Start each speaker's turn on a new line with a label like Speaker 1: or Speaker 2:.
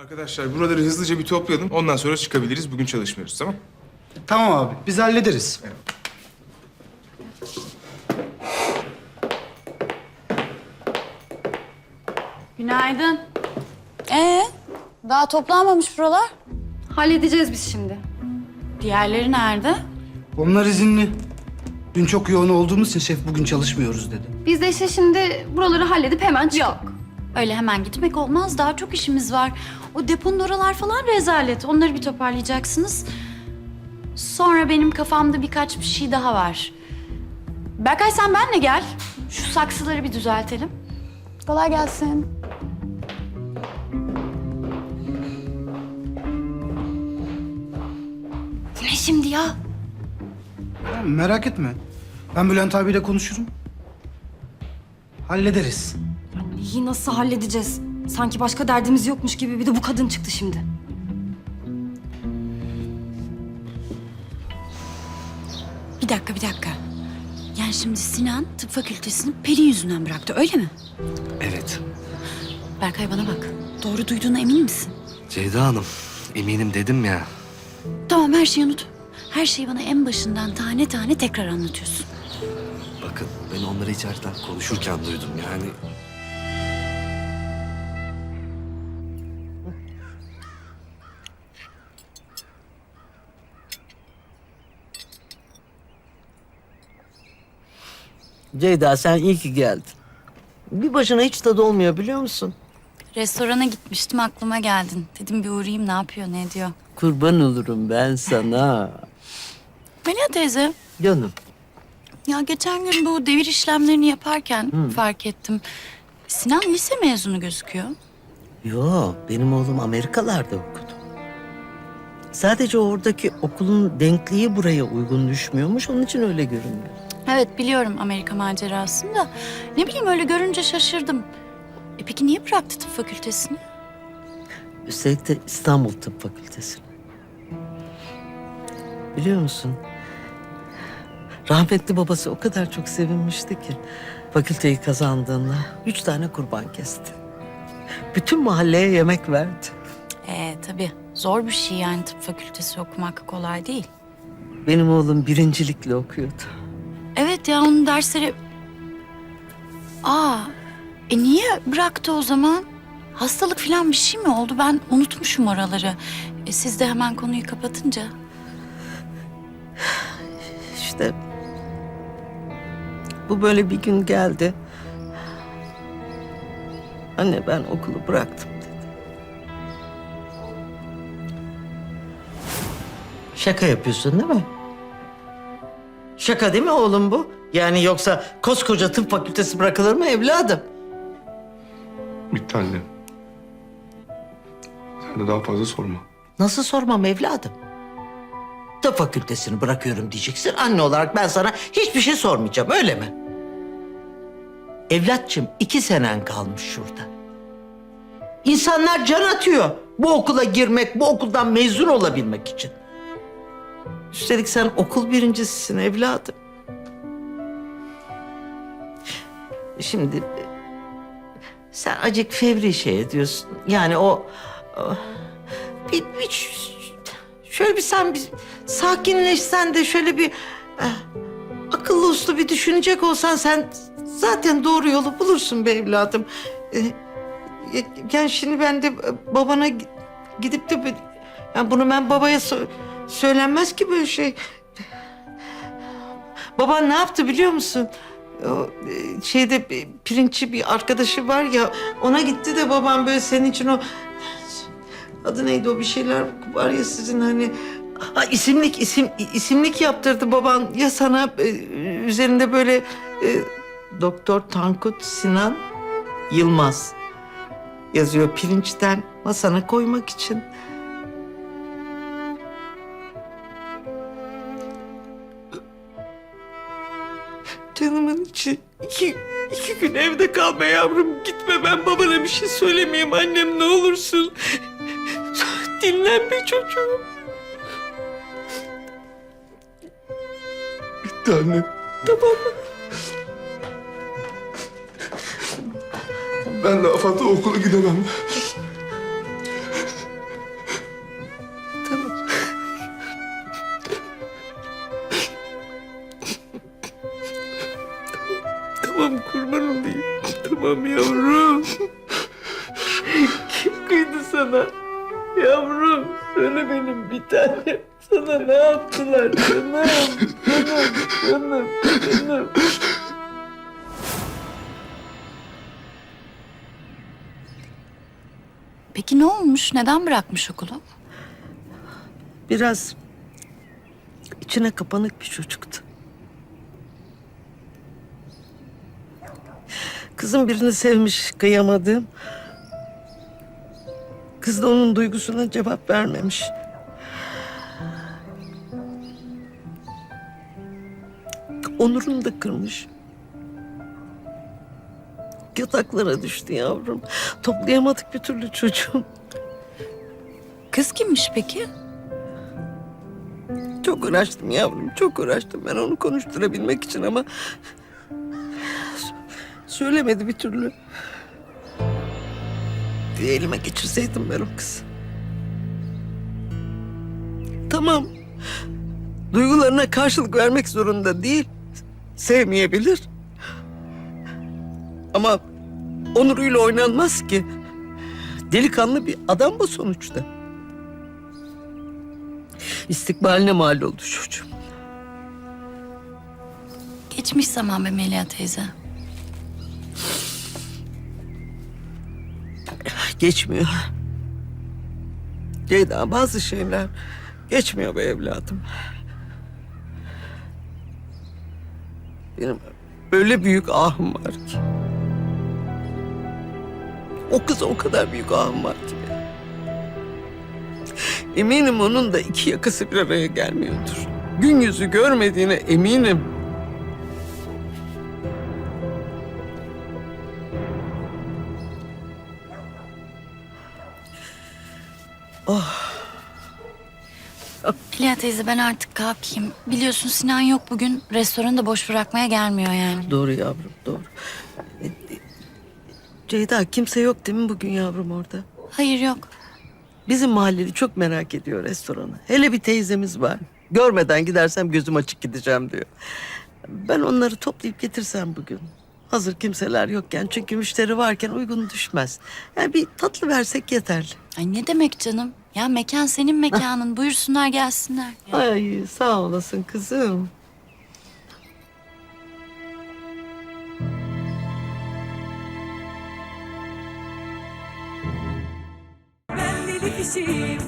Speaker 1: Arkadaşlar buraları hızlıca bir toplayalım. Ondan sonra çıkabiliriz. Bugün çalışmıyoruz tamam
Speaker 2: Tamam abi, biz hallederiz.
Speaker 3: Günaydın. Ee, daha toplanmamış buralar.
Speaker 4: Halledeceğiz biz şimdi.
Speaker 3: Diğerleri nerede?
Speaker 2: Onlar izinli. Dün çok yoğun olduğumuz için şef bugün çalışmıyoruz dedi.
Speaker 4: Biz de işte şimdi buraları halledip hemen çıkalım.
Speaker 3: Yok. Öyle hemen gitmek olmaz. Daha çok işimiz var. O deponun oralar falan rezalet. Onları bir toparlayacaksınız. Sonra benim kafamda birkaç bir şey daha var. Berkay sen benle gel. Şu saksıları bir düzeltelim. Kolay gelsin. Bu ne şimdi ya?
Speaker 2: Ya merak etme. Ben Bülent abiyle konuşurum. Hallederiz.
Speaker 4: İyi nasıl halledeceğiz? Sanki başka derdimiz yokmuş gibi bir de bu kadın çıktı şimdi.
Speaker 3: Bir dakika, bir dakika. Yani şimdi Sinan tıp fakültesini Peri yüzünden bıraktı, öyle mi?
Speaker 5: Evet.
Speaker 3: Berkay bana bak. Doğru duyduğuna emin misin?
Speaker 5: Ceyda Hanım, eminim dedim ya.
Speaker 3: Tamam, her şeyi unut. Her şeyi bana en başından tane tane tekrar anlatıyorsun.
Speaker 5: Bakın ben onları içeriden konuşurken duydum yani.
Speaker 6: Ceyda sen iyi ki geldin. Bir başına hiç tadı olmuyor biliyor musun?
Speaker 3: Restorana gitmiştim, aklıma geldin. Dedim bir uğrayayım, ne yapıyor, ne ediyor.
Speaker 6: Kurban olurum ben sana.
Speaker 3: Melia teyze,
Speaker 6: Canım.
Speaker 3: ya geçen gün bu devir işlemlerini yaparken fark ettim. Sinan lise mezunu gözüküyor.
Speaker 6: Yo benim oğlum Amerikalarda okudu. Sadece oradaki okulun denkliği buraya uygun düşmüyormuş. Onun için öyle görünüyor.
Speaker 3: Evet biliyorum Amerika macerasını da. Ne bileyim öyle görünce şaşırdım. E peki niye bıraktı tıp fakültesini?
Speaker 6: Üstelik de İstanbul Tıp Fakültesi'ne. Biliyor musun? Rahmetli babası o kadar çok sevinmişti ki fakülteyi kazandığında üç tane kurban kesti. Bütün mahalleye yemek verdi.
Speaker 3: E tabii zor bir şey yani tıp fakültesi okumak kolay değil.
Speaker 6: Benim oğlum birincilikle okuyordu.
Speaker 3: Evet ya onun dersleri... Aa, e niye bıraktı o zaman? Hastalık falan bir şey mi oldu? Ben unutmuşum oraları. E, siz de hemen konuyu kapatınca.
Speaker 6: İşte bu böyle bir gün geldi. Anne ben okulu bıraktım dedi. Şaka yapıyorsun değil mi? Şaka değil mi oğlum bu? Yani yoksa koskoca tıp fakültesi bırakılır mı evladım?
Speaker 1: Bitti anne. Sen de daha fazla sorma.
Speaker 6: Nasıl sormam evladım? Tıp fakültesini bırakıyorum diyeceksin. Anne olarak ben sana hiçbir şey sormayacağım öyle mi? Evlatçım iki senen kalmış şurada. İnsanlar can atıyor bu okula girmek, bu okuldan mezun olabilmek için. Üstelik sen okul birincisisin evladım. Şimdi sen acık fevri şey ediyorsun. Yani o, o bir, bir şöyle bir sen bir sakinleşsen de şöyle bir eh, akıllı uslu bir düşünecek olsan sen zaten doğru yolu bulursun be evladım. Ya- yani şimdi ben de babana gi- gidip de yani bunu ben babaya sö- söylenmez ki böyle şey. Baban ne yaptı biliyor musun? O e, şeyde pirinççi bir arkadaşı var ya ona gitti de babam böyle senin için o adı neydi o bir şeyler var ya sizin hani ha, isimlik isim isimlik yaptırdı baban ya sana e, üzerinde böyle e, Doktor Tankut Sinan Yılmaz yazıyor pirinçten masana koymak için. İki, iki gün evde kalma yavrum. Gitme ben babana bir şey söylemeyeyim annem ne olursun. Dinlen be çocuğum.
Speaker 1: Bitti anne.
Speaker 6: Tamam
Speaker 1: Ben daha fazla okula gidemem.
Speaker 6: Sana? Yavrum söyle benim bir tanem. Sana ne yaptılar canım? Canım, canım, canım.
Speaker 3: Peki ne olmuş? Neden bırakmış okulu?
Speaker 6: Biraz içine kapanık bir çocuktu. Kızım birini sevmiş, kıyamadım. Kız da onun duygusuna cevap vermemiş. Onurunu da kırmış. Yataklara düştü yavrum. Toplayamadık bir türlü çocuğum.
Speaker 3: Kız kimmiş peki?
Speaker 6: Çok uğraştım yavrum, çok uğraştım ben onu konuşturabilmek için ama... ...söylemedi bir türlü. Bir elime geçirseydim ben o kızı. Tamam. Duygularına karşılık vermek zorunda değil. Sevmeyebilir. Ama onuruyla oynanmaz ki. Delikanlı bir adam bu sonuçta. İstikbaline mal oldu çocuğum.
Speaker 3: Geçmiş zaman be Melia teyze.
Speaker 6: Geçmiyor. Ceyda bazı şeyler geçmiyor be evladım. Benim öyle büyük ahım var ki. O kıza o kadar büyük ahım var ki. Eminim onun da iki yakası bir araya gelmiyordur. Gün yüzü görmediğine eminim.
Speaker 3: Melia teyze ben artık kalkayım. Biliyorsun Sinan yok bugün. Restoranı da boş bırakmaya gelmiyor yani.
Speaker 6: Doğru yavrum, doğru. E, e, Ceyda kimse yok değil mi bugün yavrum orada?
Speaker 3: Hayır yok.
Speaker 6: Bizim mahalleli çok merak ediyor restoranı. Hele bir teyzemiz var. Görmeden gidersem gözüm açık gideceğim diyor. Ben onları toplayıp getirsem bugün. Hazır kimseler yokken çünkü müşteri varken uygun düşmez. Yani bir tatlı versek yeterli.
Speaker 3: Ay ne demek canım? Ya mekan senin mekanın. Buyursunlar gelsinler.
Speaker 6: Ay sağ olasın kızım.
Speaker 7: Ben deli kişiyim